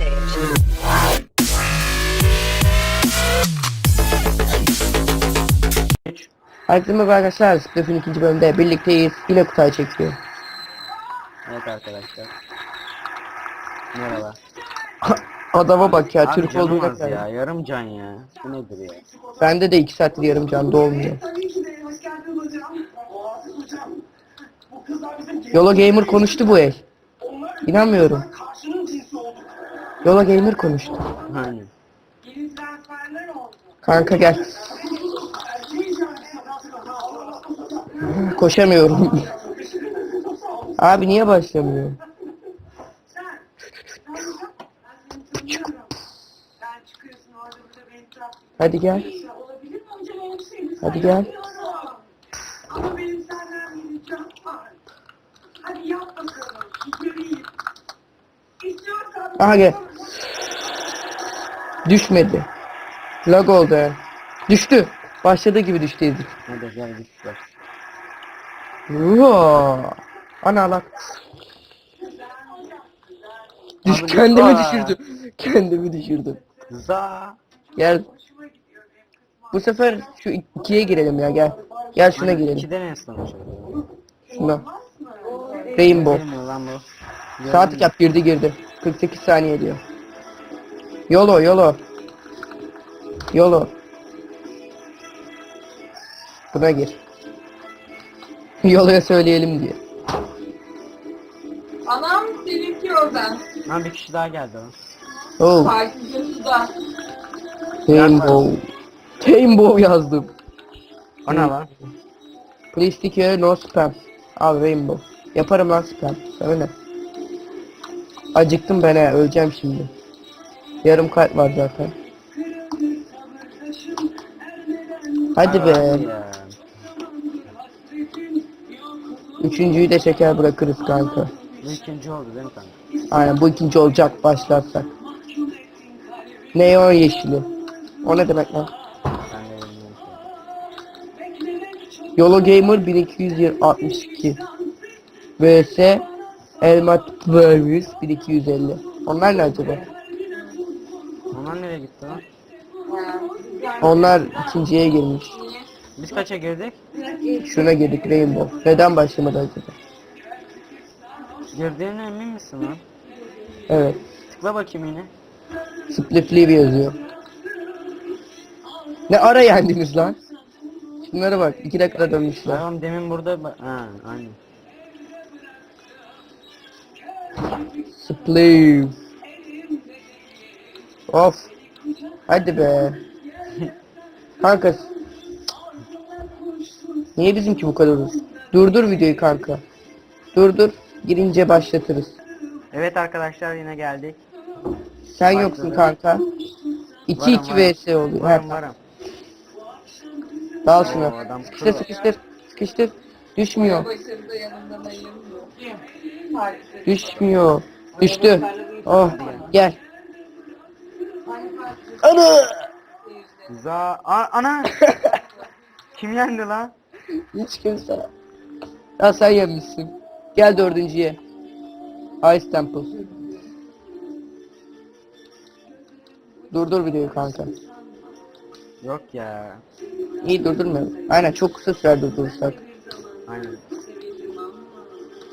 stage. Herkese merhaba arkadaşlar. Splatoon ikinci bölümde birlikteyiz. Yine Kutay çekiyor. Evet arkadaşlar. Merhaba. Adama bak ya Abi Türk olduğuna kadar. ya. Yarım can ya. Bu nedir ya? Bende de 2 saattir yarım can dolmuyor. Yola Gamer konuştu bu el. İnanmıyorum. Yola Gamer konuştu. Hani. Kanka gel. Koşamıyorum. Abi niye başlamıyor? Hadi gel. Hadi gel. Ama benim senden bir ricam var. Hadi yap bakalım. Göreyim. İstiyorsan Aha gel. Düşmedi. Lag oldu. Düştü. Başladığı gibi düştü ezik. Hadi gel git bak. Vaa. Ana lan. Düş, Abi, kendimi aa. düşürdüm. Kendimi düşürdüm. Za. Gel. Bu sefer şu ikiye girelim ya gel. Gel şuna girelim. İkiden en sonuç. Şuna. Rainbow. Mü? yap girdi girdi. 48 saniye diyor. Yolo yolo. Yolo. Buna gir. Yolo'ya söyleyelim diye. Anam seninki oradan. Ha bir kişi daha geldi o. Oh, Takipçisi da. Rainbow. Rainbow yazdım. Ana lan. Please stick here, no spam. Al Rainbow. Yaparım lan spam. Ne? Acıktım ben he, öleceğim şimdi. Yarım kalp var zaten. Hadi be. Ya. Üçüncüyü de şeker bırakırız kanka. Bu ikinci oldu değil mi kanka? Aynen bu ikinci olacak başlarsak. Neon yeşili. O ne demek lan? Ben de bilmiyorum ki. Yolo Gamer 1262 vs Elmat Vervis 1250 Onlar ne acaba? Onlar nereye gitti lan? Onlar ikinciye girmiş. Biz kaça girdik? Şuna girdik Rainbow. Neden başlamadı acaba? Girdiğine emin misin lan? Evet. Tıkla bakayım yine. Split Leave yazıyor. Ne ara yendiniz lan? Şunlara bak. iki dakikada dönmüşler. Tamam demin burada ba- ha aynen. Split. Of. Hadi be. Kanka. Niye bizimki bu kadar uzun? Durdur videoyu kanka. Durdur. Girince başlatırız. Evet arkadaşlar yine geldik. Sen Başladı. yoksun kanka. 2 Varım, 2 varım. vs oluyor. Varım He, varım. dal adam Sıkıştır sıkıştır. Sıkıştır. Düşmüyor. Düşmüyor. Düştü. Oh gel. Ana! Za A- ana. Kim yendi lan? Hiç kimse. Ya sen yemişsin. Gel dördüncüye. Ice Temple. Durdur videoyu kanka. Yok ya. İyi durdurma. Aynen çok kısa sürer durdurursak. Aynen.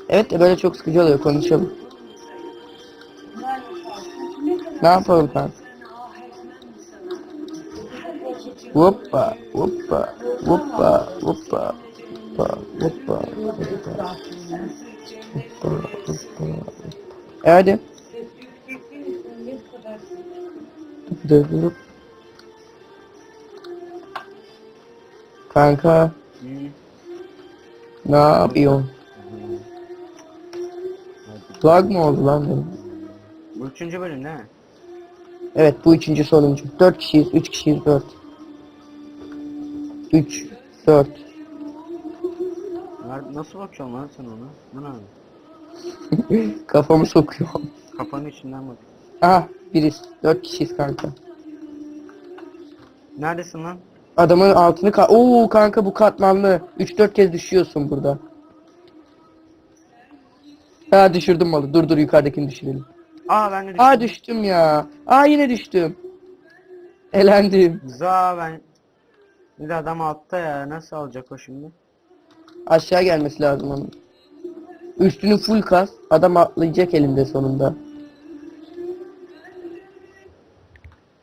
Evet de böyle çok sıkıcı oluyor konuşalım. Ne yapalım kanka? Hoppa, hoppa, hoppa, hoppa, hoppa, hoppa, hoppa. Hoppa, hoppa. E hadi. Dur. Kanka, ne yapıyorsun? Lag mı oldu lan benim? Bu üçüncü bölüm değil mi? Evet bu üçüncü sonuncu. Dört kişiyiz, üç kişiyiz, dört. Üç, dört. Var- Nasıl bakıyorsun lan sen ona? Ana. Kafamı sokuyor. Kafanın içinden bak. Aha biriz. Dört kişiyiz kanka. Neredesin lan? Adamın altını ka Oo kanka bu katmanlı. 3-4 kez düşüyorsun burada. Ha düşürdüm malı. Dur dur yukarıdakini düşürelim. Aa ben de düştüm. Aa düştüm ya. Aa yine düştüm. Elendim. Za ben. Bir de adam altta ya. Nasıl alacak o şimdi? Aşağı gelmesi lazım onun. Üstünü full kas. Adam atlayacak elinde sonunda.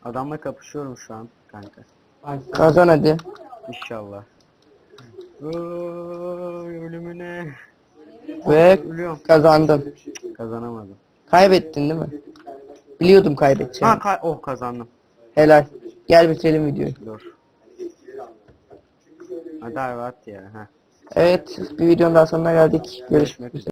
Adamla kapışıyorum şu an kanka. Kazan hadi. İnşallah. Oy, ölümüne. Ve Ölüyorum. kazandın. Kazanamadım. Kaybettin değil mi? Biliyordum kaybedeceğim. Ha ka oh kazandım. Helal. Gel bitirelim videoyu. Dur. Hadi ya. Evet bir videonun daha sonuna geldik. Görüşmek üzere.